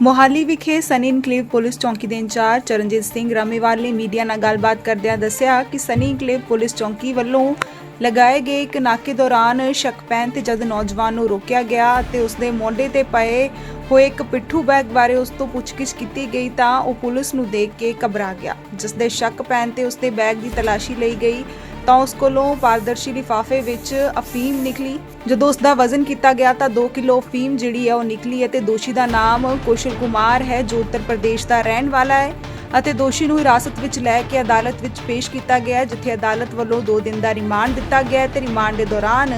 ਮੋਹਾਲੀ ਵਿਖੇ Sunny enclave police ਚੌਂਕੀ ਦੇ ਇੰਚਾਰਜ ਚਰਨਜੀਤ ਸਿੰਘ ਰਾਮੇਵਾਲ ਨੇ ਮੀਡੀਆ ਨਾਲ ਗੱਲਬਾਤ ਕਰਦਿਆਂ ਦੱਸਿਆ ਕਿ ਸਨੀ ਇਨਕਲੇਵ ਪੁਲਿਸ ਚੌਂਕੀ ਵੱਲੋਂ ਲਗਾਏ ਗਏ ਇੱਕ ਨਾਕੇ ਦੌਰਾਨ ਸ਼ੱਕ ਪੈਣ ਤੇ ਜਦ ਨੌਜਵਾਨ ਨੂੰ ਰੋਕਿਆ ਗਿਆ ਅਤੇ ਉਸ ਦੇ ਮੋਢੇ ਤੇ ਪਏ ਹੋਏ ਇੱਕ ਪਿੱਠੂ ਬੈਗ ਬਾਰੇ ਉਸ ਤੋਂ ਪੁੱਛਗਿੱਛ ਕੀਤੀ ਗਈ ਤਾਂ ਉਹ ਪੁਲਿਸ ਨੂੰ ਦੇਖ ਕੇ ਘਬਰਾ ਗਿਆ ਜਿਸ ਦੇ ਸ਼ੱਕ ਪੈਣ ਤੇ ਉਸ ਦੇ ਬੈਗ ਦੀ ਤਲਾਸ਼ੀ ਲਈ ਗਈ। ਤਾਂ ਉਸ ਕੋਲੋਂ ਪਾਰਦਰਸ਼ੀ ਲਿਫਾਫੇ ਵਿੱਚ ਅਫੀਮ ਨਿਕਲੀ। ਜਦੋਂ ਉਸ ਦਾ ਵਜ਼ਨ ਕੀਤਾ ਗਿਆ ਤਾਂ 2 ਕਿਲੋ ਅਫੀਮ ਜਿਹੜੀ ਹੈ ਉਹ ਨਿਕਲੀ ਅਤੇ ਦੋਸ਼ੀ ਦਾ ਨਾਮ ਕੁਸ਼ਲ ਕੁਮਾਰ ਹੈ, ਜੋ ਉੱਤਰ ਪ੍ਰਦੇਸ਼ ਦਾ ਰਹਿਣ ਵਾਲਾ ਹੈ ਅਤੇ ਦੋਸ਼ੀ ਨੂੰ ਹਿਰਾਸਤ ਵਿੱਚ ਲੈ ਕੇ ਅਦਾਲਤ ਵਿੱਚ ਪੇਸ਼ ਕੀਤਾ ਗਿਆ ਜਿੱਥੇ ਅਦਾਲਤ ਵੱਲੋਂ 2 ਦਿਨ ਦਾ ਰਿਮਾਂਡ ਦਿੱਤਾ ਗਿਆ ਹੈ ਤੇ ਰਿਮਾਂਡ ਦੇ ਦੌਰਾਨ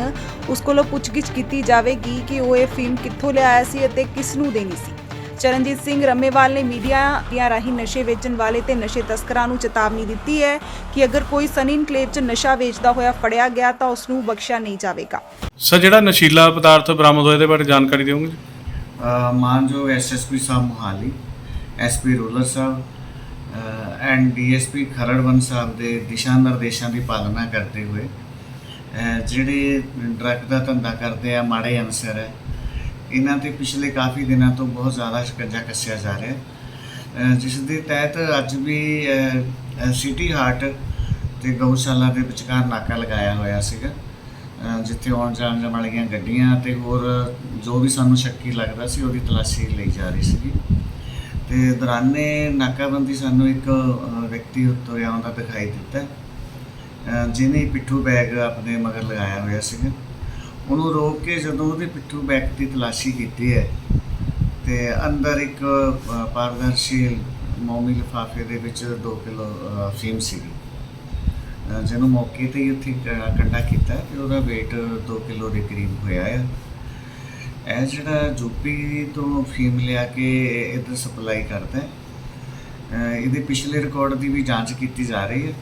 ਉਸ ਕੋਲੋਂ ਪੁੱਛਗਿੱਛ ਕੀਤੀ ਜਾਵੇਗੀ ਕਿ ਉਹ ਇਹ ਅਫੀਮ ਕਿੱਥੋਂ ਲਿਆਇਆ ਸੀ ਅਤੇ ਕਿਸ ਨੂੰ ਦੇਣੀ ਸੀ। ਚਰਨਜੀਤ ਸਿੰਘ ਰੰਮੇਵਾਲ ਨੇ ਮੀਡੀਆ ਦੀਆਂ ਰਾਹੀਂ ਨਸ਼ੇ ਵੇਚਣ ਵਾਲੇ ਤੇ ਨਸ਼ੇ ਤਸਕਰਾਂ ਨੂੰ ਚੇਤਾਵਨੀ ਦਿੱਤੀ ਹੈ ਕਿ ਅਗਰ ਕੋਈ ਸਨੀ ਇਨਕਲੇਵ 'ਚ ਨਸ਼ਾ ਵੇਚਦਾ ਹੋਇਆ ਫੜਿਆ ਗਿਆ ਤਾਂ ਉਸ ਨੂੰ ਬਖਸ਼ਿਆ ਨਹੀਂ ਜਾਵੇਗਾ ਸਰ ਜਿਹੜਾ ਨਸ਼ੀਲਾ ਪਦਾਰਥ ਬਰਾਮਦ ਹੋਇਆ ਇਹਦੇ ਬਾਰੇ ਜਾਣਕਾਰੀ ਦਿਓਗੇ ਜੀ? ਅ, ਮਾਨਯੋਗ ਐਸਐਸਪੀ ਸਾਹਿਬ ਮੋਹਾਲੀ ਐਸਪੀ ਰੂਲਰ ਸਾਹਿਬ ਐਂਡ ਡੀਐਸਪੀ ਖਰੜਵੰਨ ਸਾਹਿਬ ਦੇ ਦਿਸ਼ਾ ਨਿਰਦੇਸ਼ਾਂ ਦੀ ਪਾਲਣਾ ਕਰਦੇ ਹੋਏ ਜਿਹੜੇ ਡਰੱਗ ਦਾ ਧੰਦਾ ਕਰਦੇ ਆ ਮਾੜੇ ਅਨਸਰ ਹੈ ਇਹਨਾਂ ਤੇ ਪਿਛਲੇ ਕਾਫੀ ਦਿਨਾਂ ਤੋਂ ਬਹੁਤ ਜ਼ਿਆਦਾ ਸ਼ਿਕੰਜਾ ਕੱਸਿਆ ਜਾ ਰਿਹਾ ਹੈ। ਜਿਸ ਦੇ ਤਹਿਤ ਅੱਜ ਵੀ ਸਿਟੀ ਹਾਰਟ ਤੇ ਗਊਸ਼ਾਲਾ ਦੇ ਵਿਚਕਾਰ ਨਾਕਾ ਲਗਾਇਆ ਹੋਇਆ ਸੀਗਾ। ਜਿੱਥੇ ਆਉਣ ਜਾਣ ਵਾਲੀਆਂ ਗੱਡੀਆਂ ਤੇ ਹੋਰ ਜੋ ਵੀ ਸਾਨੂੰ ਸ਼ੱਕੀ ਲੱਗਦਾ ਸੀ ਉਹਦੀ ਤਲਾਸ਼ੀ ਲਈ ਜਾ ਰਹੀ ਸੀਗੀ। ਤੇ ਦੌਰਾਨੇ ਨਾਕਾਬੰਦੀ ਸਾਨੂੰ ਇੱਕ ਵਿਅਕਤੀ ਉੱਤੋਂ ਆਉਂਦਾ ਦਿਖਾਈ ਦਿੱਤਾ। ਜਿਹਨੇ ਪਿੱਠੂ ਬੈਗ ਆਪਣੇ ਮਗਰ ਲਗਾਇਆ ਹੋਇਆ ਸੀਗਾ। ਉਹਨੂੰ ਰੋਕ ਕੇ ਜਦੋਂ ਉਹਦੇ ਪਿੱਠੂ ਬੈਕ ਦੀ ਤਲਾਸ਼ੀ ਕੀਤੀ ਹੈ ਤੇ ਅੰਦਰ ਇੱਕ ਪਾਰਦਰਸ਼ੀਲ ਪਾਰਦਰਸ਼ੀ ਮੋਮੀ ਲਿਫਾਫੇ ਦੇ ਵਿੱਚ 2 ਕਿਲੋ ਫੀਮ ਸੀਗੀ। ਜਿਹਨੂੰ ਮੌਕੇ ਤੇ ਹੀ ਉੱਥੇ ਕ- ਕੰਡਾ ਕੀਤਾ ਤੇ ਉਹਦਾ weight 2 ਕਿਲੋ ਦੇ ਕਰੀਬ ਹੋਇਆ ਹੈ ਇਹ ਜਿਹੜਾ ਯੂਪੀ ਤੋਂ ਫੀਮ ਲਿਆ ਕੇ ਇੱਧਰ ਸਪਲਾਈ ਕਰਦਾ ਹੈ ਇਹਦੇ ਪਿਛਲੇ ਰਿਕਾਰਡ ਦੀ ਵੀ ਜਾਂਚ ਕੀਤੀ ਜਾ ਰਹੀ ਹੈ।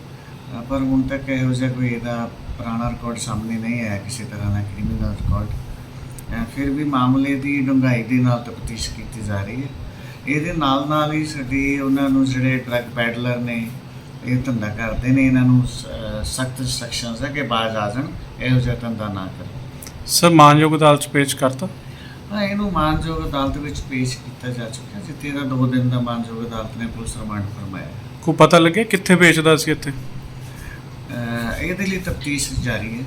ਪਰ ਹੁਣ ਤੱਕ ਇਹੋ ਜਿਹਾ ਕੋਈ ਇਹਦਾ ਪੁਰਾਣਾ ਰਿਕਾਰਡ ਸਾਹਮਣੇ ਨਹੀਂ ਆਇਆ ਕਿਸੇ ਤਰ੍ਹਾਂ ਦਾ ਕ੍ਰਿਮੀਨਲ ਰਿਕਾਰਡ ਫਿਰ ਵੀ ਮਾਮਲੇ ਦੀ ਡੂੰਘਾਈ ਦੇ ਨਾਲ ਤਫਤੀਸ਼ ਕੀਤੀ ਜਾ ਰਹੀ ਹੈ। ਇਹਦੇ ਨਾਲ ਨਾਲ ਹੀ ਸਾਡੀ ਉਹਨਾਂ ਨੂੰ ਜਿਹੜੇ ਡਰੱਗ ਪੈਡਲਰ ਨੇ ਇਹ ਧੰਦਾ ਕਰਦੇ ਨੇ ਇਹਨਾਂ ਨੂੰ ਸਖਤ ਇੰਸਟਰਕਸ਼ਨਸ ਹੈ ਕਿ ਬਾਜ਼ ਆ ਜਾਣ ਇਹੋ ਜਿਹਾ ਧੰਦਾ ਨਾ ਕਰਨ। ਸਰ ਮਾਨਯੋਗ ਅਦਾਲਤ 'ਚ ਪੇਸ਼ ਕਰਤਾ? ਹਾਂ ਇਹਨੂੰ ਮਾਨਯੋਗ ਅਦਾਲਤ ਵਿੱਚ ਪੇਸ਼ ਕੀਤਾ ਜਾ ਚੁੱਕਾ ਜਿੱਥੇ ਇਹਦਾ 2 ਦਿਨ ਦਾ ਮਾਨਯੋਗ ਅਦਾਲਤ ਨੇ ਪੁਲਿਸ ਰਿਮਾਂਡ ਫਰਮਾਇਆ। ਕੋਈ ਪਤਾ ਲੱਗਿਆ ਕਿੱਥੇ ਵੇਚਦਾ ਸੀ ਇੱਥੇ? ਇਹਦੇ ਲਈ ਤਫਤੀਸ਼ ਜਾਰੀ ਹੈ।